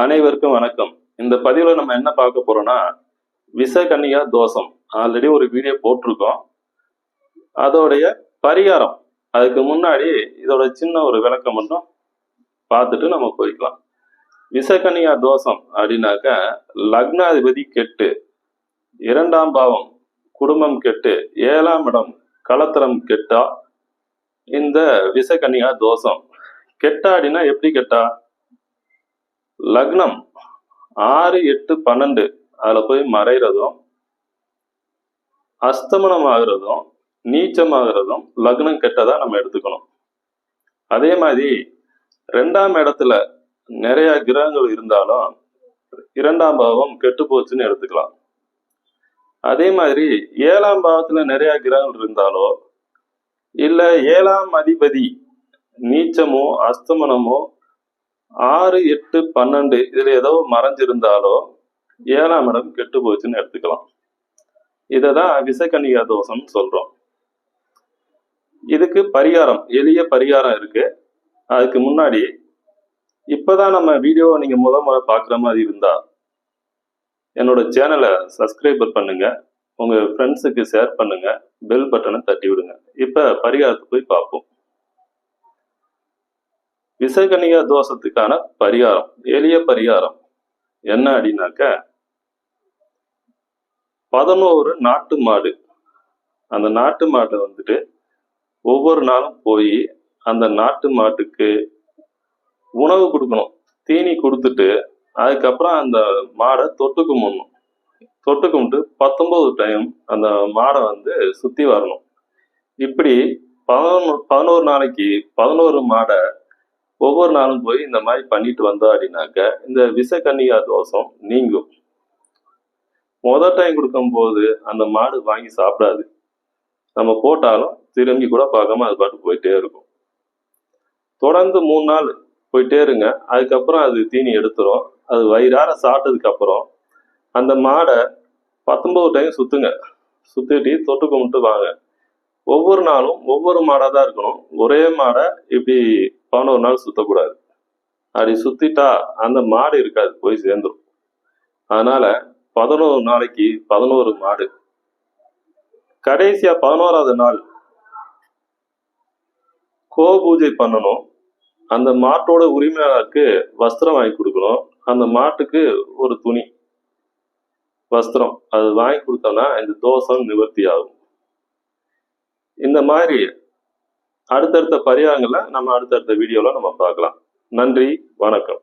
அனைவருக்கும் வணக்கம். இந்த பதிவில் நம்ம என்ன பார்க்க போறோம்னா விசகன்னியா தோஷம். ஆல்ரெடி ஒரு வீடியோ போட்டிருக்கோம். அதோடைய பரிகாரம். அதுக்கு முன்னாடி இதோட சின்ன ஒரு விளக்கம் மட்டும் பார்த்துட்டு நம்ம போய்க்கலாம். விசகன்னியா தோஷம் அப்படின்னாக்க லக்னாதிபதி கெட்டு இரண்டாம் பாவம் குடும்பம் கெட்டு ஏழாம் இடம் கலத்திரம் கெட்டா இந்த விசகன்னியா தோஷம். கெட்டா அப்படின்னா எப்படி கெட்டா? லக்னம். ஆறு எட்டு பன்னெண்டு. அதில் போய் மறைகிறதும் அஸ்தமனம் ஆகுறதும் நீச்சம் ஆகுறதும் லக்னம் கெட்டதா நம்ம எடுத்துக்கணும். அதே மாதிரி ரெண்டாம் இடத்துல நிறைய கிரகங்கள் இருந்தாலும் இரண்டாம் பாவம் கெட்டு போச்சுன்னு எடுத்துக்கலாம். அதே மாதிரி ஏழாம் பாவத்துல நிறைய கிரகங்கள் இருந்தாலோ இல்லை ஏழாம் அதிபதி நீச்சமோ அஸ்தமனமோ ஆறு எட்டு பன்னெண்டு இதுல ஏதோ மறைஞ்சிருந்தாலோ ஏழாம் இடம் கெட்டு போச்சுன்னு எடுத்துக்கலாம். இதை தான் விசக்கன்னிகா தோஷம்னு சொல்றோம். இதுக்கு பரிகாரம் எளிய பரிகாரம் இருக்கு. அதுக்கு முன்னாடி இப்பதான் நம்ம வீடியோவை நீங்க முத முறை பார்க்குற மாதிரி இருந்தா என்னோட சேனலை சப்ஸ்கிரைபர் பண்ணுங்க. உங்க ஃப்ரெண்ட்ஸுக்கு ஷேர் பண்ணுங்க. பெல் பட்டனை தட்டி விடுங்க இப்போ பரிகாரத்துக்கு போய் பார்ப்போம். விசகனியா தோஷத்துக்கான பரிகாரம் எளிய பரிகாரம் என்ன அப்படின்னாக்க பதினோரு நாட்டு மாடு. அந்த நாட்டு மாட்டை வந்துட்டு ஒவ்வொரு நாளும் போய் அந்த நாட்டு மாட்டுக்கு உணவு கொடுக்கணும். தீனி கொடுத்துட்டு அதுக்கப்புறம் அந்த மாடை தொட்டு கும்பிடணும் தொட்டு கும்பிட்டு பத்தொன்பது டைம் அந்த மாடை வந்து சுற்றி வரணும். இப்படி பதினொன்று பதினோரு நாளைக்கு பதினோரு மாடை ஒவ்வொரு நாளும் போய் இந்த மாதிரி பண்ணிட்டு வந்தோம் அப்படின்னாக்க இந்த விசக்கன்னியா தோஷம் நீங்கும். முதல் டைம் கொடுக்கும்போது அந்த மாடு வாங்கி சாப்பிடாது. நம்ம போட்டாலும் திரும்பி கூட பார்க்காம அது பாட்டு போயிட்டே இருக்கும். தொடர்ந்து மூணு நாள் போயிட்டே இருங்க. அதுக்கப்புறம் அது தீனி எடுத்துரும். அது வயிறார சாப்பிட்டதுக்கு அப்புறம் அந்த மாடை பத்தொன்பது டைம் சுத்துங்க. சுத்திட்டு தொட்டு கும்பிட்டு வாங்க. ஒவ்வொரு நாளும் ஒவ்வொரு மாடாக தான் இருக்கணும். ஒரே மாடை இப்படி பதினோரு நாள் சுத்தக்கூடாது. அப்படி சுத்திட்டா அந்த மாடு இருக்காது போய் சேர்ந்துரும். அதனால பதினோரு நாளைக்கு பதினோரு மாடு. கடைசியா பதினோராவது நாள் கோ பூஜை பண்ணணும். அந்த மாட்டோட உரிமையாளருக்கு வஸ்திரம் வாங்கி கொடுக்கணும். அந்த மாட்டுக்கு ஒரு துணி வஸ்திரம். அது வாங்கி கொடுத்தோம்னா இந்த தோஷம் நிவர்த்தி ஆகும். இந்த மாதிரி அடுத்தடுத்த பரிகாரங்களை நம்ம அடுத்தடுத்த வீடியோல நம்ம பார்க்கலாம். நன்றி வணக்கம்.